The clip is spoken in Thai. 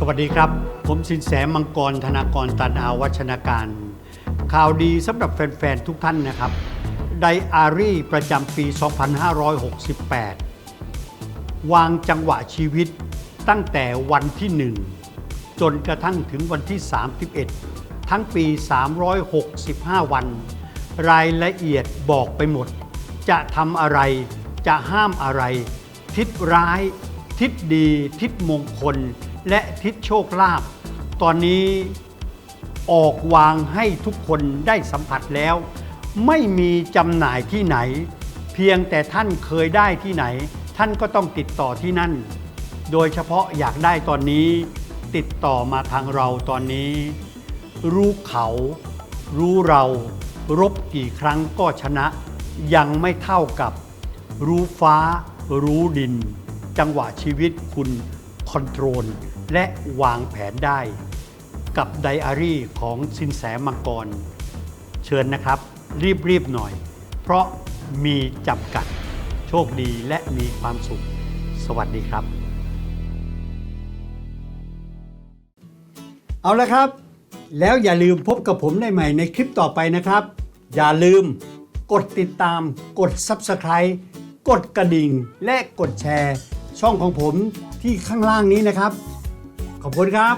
สวัสดีครับ ผมสินแสมังกรธนากรตันอาวัชนาการ ข่าวดีสำหรับแฟน ๆ ทุกท่านนะครับ ไดอารี่ประจำปี 2568 วางจังหวะชีวิตตั้งแต่วันที่ 1 จนกระทั่งถึงวันที่ 31 ทั้งปี 365 วัน รายละเอียดบอกไปหมด จะทำอะไร จะห้ามอะไร ทิศร้าย ทิศดี ทิศมงคล และทิศโชคลาภตอนนี้ออกวางให้ทุกคนได้สัมผัสแล้ว ไม่มีจำหน่ายที่ไหน เพียงแต่ท่านเคยได้ที่ไหน ท่านก็ต้องติดต่อที่นั่น โดยเฉพาะอยากได้ตอนนี้ ติดต่อมาทางเราตอนนี้ รู้เขา รู้เรา รบกี่ครั้งก็ชนะ ยังไม่เท่ากับ รู้ฟ้า รู้ดิน จังหวะชีวิตคุณ คอนโทรล และวางแผนได้ กับไดอารี่ของสินแสมังกร เชิญนะครับ รีบ ๆ หน่อย เพราะมีจำกัด โชคดีและมีความสุข สวัสดีครับ เอาละครับ แล้วอย่าลืมพบกับผมได้ใหม่ในคลิปต่อไปนะครับ อย่าลืมกดติดตาม กด Subscribe กดกระดิ่ง และกดแชร์ ช่องของผมที่ข้างล่างนี้นะครับ ขอบคุณครับ